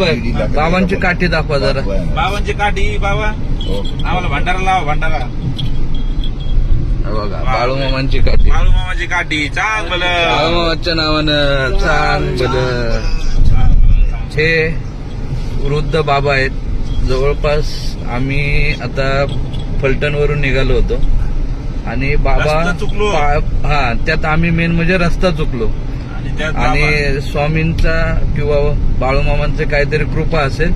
राहुल भाई बाबांची काठी दाखवा जरा. बाबांची काठी बाबा. आम्हाला भंडारा लावा भंडारा. हे बाळूमामांची काठी. बाळू मामाची काठी. चांग भलं बाळूमामाच्या नावानं चांग भलं हे वृद्ध बाबा आहेत. जवळपास आम्ही आता फलटण वरून निघालो होतो. आणि बाबा हा त्यात आम्ही मेन म्हणजे रस्ता चुकलो. आणि स्वामींचा किंवा बाळूमामांचे काहीतरी कृपा असेल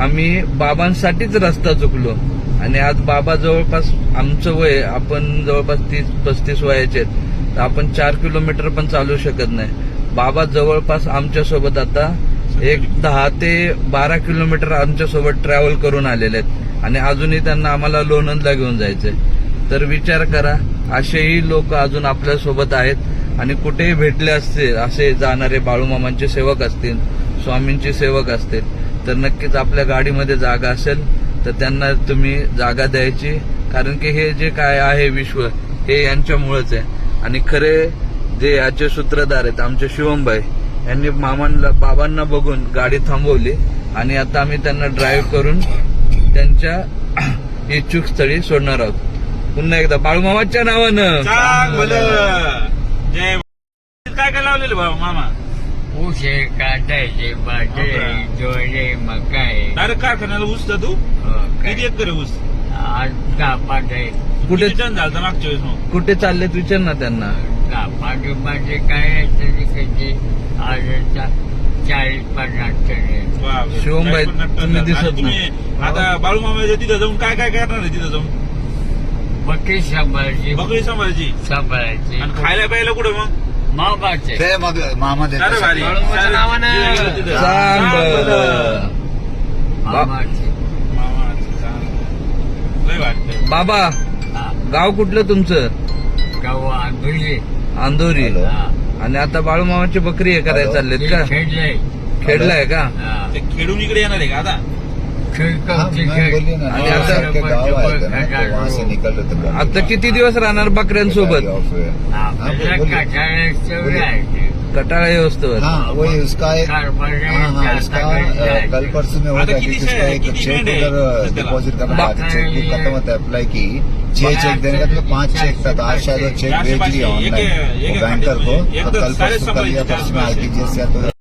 आम्ही बाबांसाठीच रस्ता चुकलो. आणि आज बाबा जवळपास आमचं वय आपण जवळपास तीस पस्तीस वयाचे आहेत. तर आपण चार किलोमीटर पण चालू शकत नाही. बाबा जवळपास आमच्यासोबत आता एक दहा ते बारा किलोमीटर आमच्यासोबत ट्रॅव्हल करून आलेले आहेत. आणि अजूनही त्यांना आम्हाला लोणंदला घेऊन जायचंय. तर विचार करा असेही लोक अजून आपल्यासोबत आहेत. आणि कुठेही भेटले असतील असे जाणारे बाळूमामांचे सेवक असतील स्वामींचे सेवक असतील तर नक्कीच आपल्या गाडीमध्ये जागा असेल तर त्यांना तुम्ही जागा द्यायची. कारण की हे जे काय आहे विश्व हे यांच्यामुळेच आहे. आणि खरे जे याचे सूत्रधार आहेत आमचे शिवमबाई यांनी मामांना बाबांना बघून गाडी थांबवली. आणि आता आम्ही त्यांना ड्राईव्ह करून त्यांच्या इच्छुक स्थळी सोडणार आहोत. पुन्हा एकदा बाळूमामाच्या नावानं. काय काय लावलेलं बाबा मामा? उशे काटायचे बाजरे जोडे मकाय डायरेक्ट कारखान्याला ऊस जा तू किती एकर आहे ऊस? दहा पाटे कुठे किती टन झालं मागच्या वेळेस मग? कुठे चाललेत विचार ना त्यांना. दहा पाटे माझे काय तरी कधी आज चाळीस पन्नास टन वा, वा. शिवमबाई, काय पण तुम्ही दिसत आणि तुम्ही आता बाळू मामाच्या तिथं जाऊन काय काय करणार आहे तिथं जाऊन? बकरी सांभाळायची बकरी सांभाळायची सांभाळायची. आणि खायला प्यायला कुठं मग? मामाचे. ते मग मामा अरे भारी नावानं. तिथं. मामाचे. मामाचं. लय वाटतंय बाबा हा. गाव कुठलं तुमचं? गाव अंधोरी हॅलो. हा. आणि आता बाळूमामाची बकरी हे करायला हॅलो. चाललेत का? खेळलंय खेडलाय का? हा. ते खेडून इकडे येणार आहे का आता? आता- आता किती दिवस राहणार बकऱ्यांसोबत कटाळा व्यवस्थेवर हाँ वही उसका एक उसका कल परसों में हो आता गया उसका एक चेक उधर डिपॉजिट करना चेक बुक खत्म होता है अप्लाई की छह चेक देने का तो पाँच चेक था आज शायद वो चेक भेज दिया ऑनलाइन बैंकर को तो कल परसों कर लिया परसों में चारशे आरटीजीएस या तो